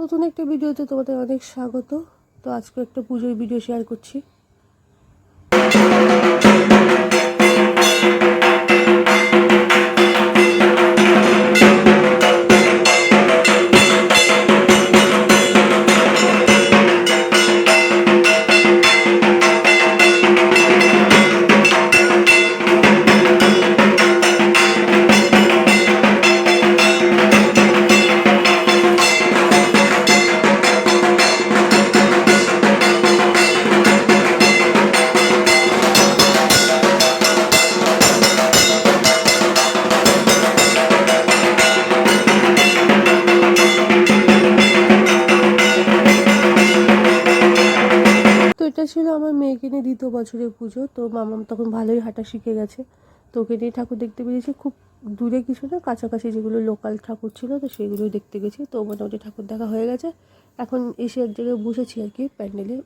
নতুন একটা ভিডিওতে তোমাদের অনেক স্বাগত। তো আজকে একটা পুজোর ভিডিও শেয়ার করছি। ছিল আমার মেয়েকে নিয়ে দ্বিতীয় বছরের পুজো, তো মামাম তখন ভালোই হাঁটা শিখে গেছে। তো ওকে নিয়ে ঠাকুর দেখতে পেরেছি খুব দূরে কিছু না, কাছাকাছি যেগুলো লোকাল ঠাকুর ছিল, তো সেগুলোই দেখতে গেছি। তো মোটামুটি ঠাকুর দেখা হয়ে গেছে। এখন এসে এক জায়গায় বসেছি আর কি প্যান্ডেলে।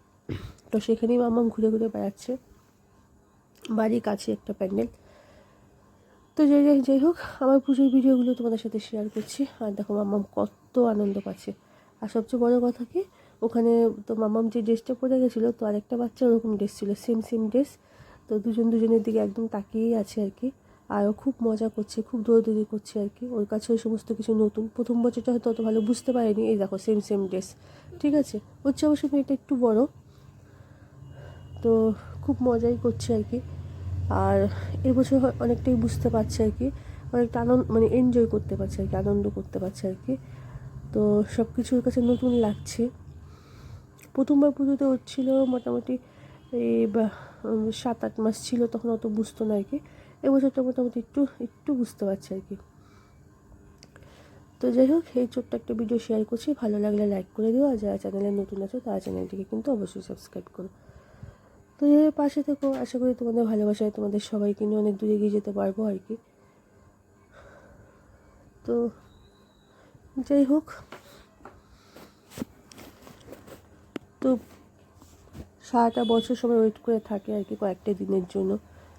তো সেখানেই মামাম ঘুরে ঘুরে বেড়াচ্ছে। বাড়ির কাছে একটা প্যান্ডেল। তো যাই যাই যাই হোক, আমার পুজোর ভিডিওগুলো তোমাদের সাথে শেয়ার করছি। আর দেখো মাম্মাম কত আনন্দ পাচ্ছে। আর সবচেয়ে বড় কথা কি ওখানে তো মাম্মাম যে ড্রেসটা পরে গেছিল, তো আরেকটা বাচ্চা ওরকম ড্রেস ছিল সেম সেম ড্রেস তো দুজন দুজনের দিকে একদম তাকিয়েই আছে আর কি। আর ও খুব মজা করছে, খুব দৌড়দৌড়ি করছে আর কি। ওর কাছে ওই সমস্ত কিছু নতুন। প্রথম বছরটা হয়তো অত ভালো বুঝতে পারেনি। এই দেখো সেম সেম ড্রেস ঠিক আছে? হচ্ছে অবশ্য মেয়েটা একটু বড়। তো খুব মজাই করছে আর কি। আর এবছর অনেকটাই বুঝতে পারছে আর কি। অনেকটা আনন্দ মানে এনজয় করতে পারছে আর কি, আনন্দ করতে পারছে আর কি। তো সব কিছু ওর কাছে নতুন লাগছে। প্রথমবার পুজোতে হচ্ছিল মোটামুটি এই সাত আট মাস ছিল, তখন অত বুঝতো না আর কি। এবছরটা মোটামুটি একটু একটু বুঝতে পারছে আর কি। তো যাই হোক, এই ছোট্ট একটা ভিডিও শেয়ার করছি। ভালো লাগলে লাইক করে দিও, আর যারা চ্যানেলে নতুন আছো, তারা চ্যানেলটিকে কিন্তু অবশ্যই সাবস্ক্রাইব করো। তো এর পাশে থেকো। আশা করি তোমাদের ভালোবাসায় তোমাদের সবাইকে নিয়ে অনেক দূরে এগিয়ে যেতে পারব আর কি। তো যাই হোক তো সারাটা বছর সবাই ওয়েট করে থাকে আর কি কয়েকটা দিনের জন্য।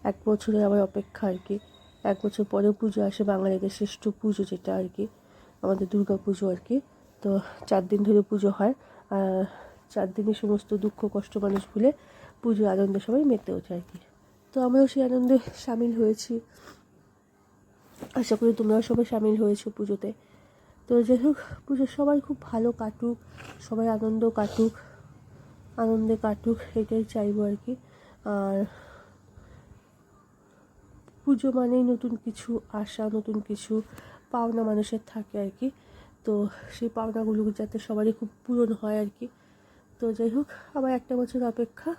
এক বছরে আবার অপেক্ষা আর কি। এক বছর পরে পুজো আসে, বাঙালিদের শ্রেষ্ঠ পুজো যেটা আর কি, আমাদের দুর্গা পুজো আর কি। তো চার দিন ধরে পুজো হয় চার দিনে সমস্ত দুঃখ কষ্ট মানুষ ভুলে পুজো আনন্দে সবাই মেতে ওঠে আর কি। তো আমরাও সেই আনন্দে সামিল হয়েছি। আশা করি তোমরাও সবাই সামিল হয়েছো পুজোতে। তো যাই হোক, পুজো সবাই খুব ভালো কাটুক, সবাই আনন্দ কাটুক। আনন্দে কাটুক, এটাই চাইব আর কি। আর পুজো মানেই নতুন কিছু আশা, নতুন কিছু পাওনা মানুষের থাকে আর কি। তো সেই পাওনাগুলো যাতে সবারই খুব পূরণ হয় আর কি। তো যাই হোক আবার একটা বছর অপেক্ষা।